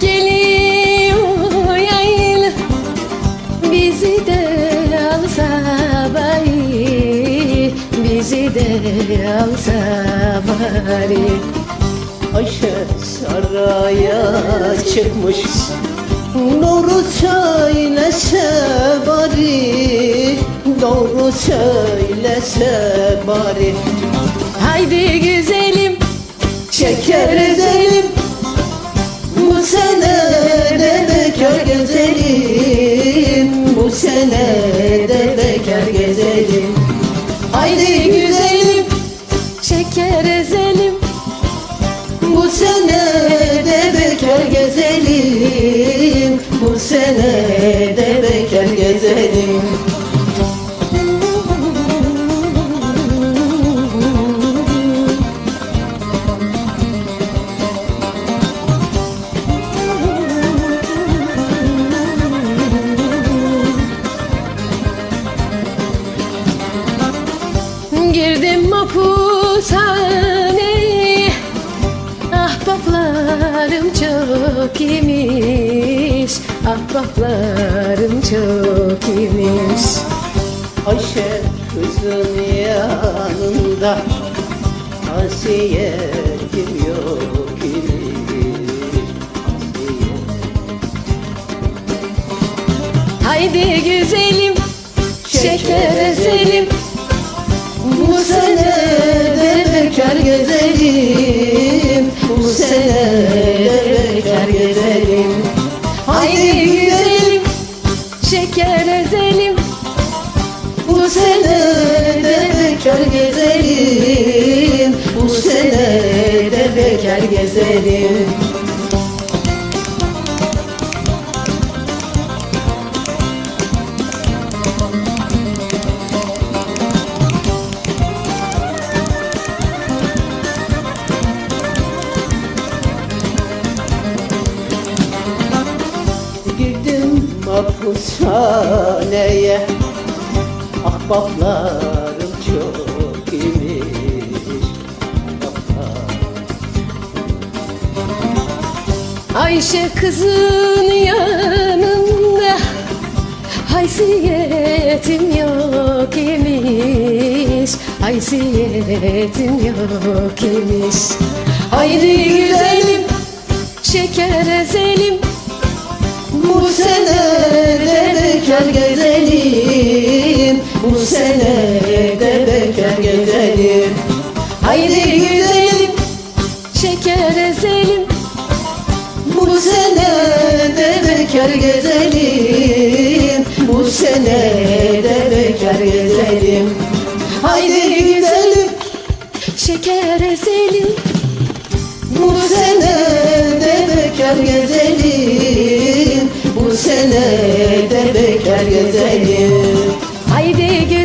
Geliyor yaylı Bizi de alsa bari Bizi de alsa bari. Ayşe saraya çıkmış Doğru söylese bari. Doğru söylese bari. Haydi güzelim Şeker ezelim Bu Girdim mapushaneye Ahbaplarım çok imiş. Ahbaplarım çok imiş. Ayşe kızın yanında. Hasiyetim yok imiş. Hasiyetim Haydi güzelim Şeker ezelim Bu sene de bekar gezelim. Bu sene de bekar gezelim. Haydi güzelim Şeker ezelim. Bu sene de bekar gezelim. Bu sene de bekar gezelim mahpushaneye Ahbaplarım çok imiş. Ayşe kızın yanında Haysiyetim yok imiş. Haysiyetim yok imiş. Haydi güzelim Şeker gezelim. Bu sene de bekar gezelim. Haydi güzelim Şeker ezelim. Bu sene de bekar gezelim. Bu sene de bekar gezelim. Haydi güzelim Şeker ezelim. Bu sene de bekar gezelim sene de bekar güzelim Haydi gül.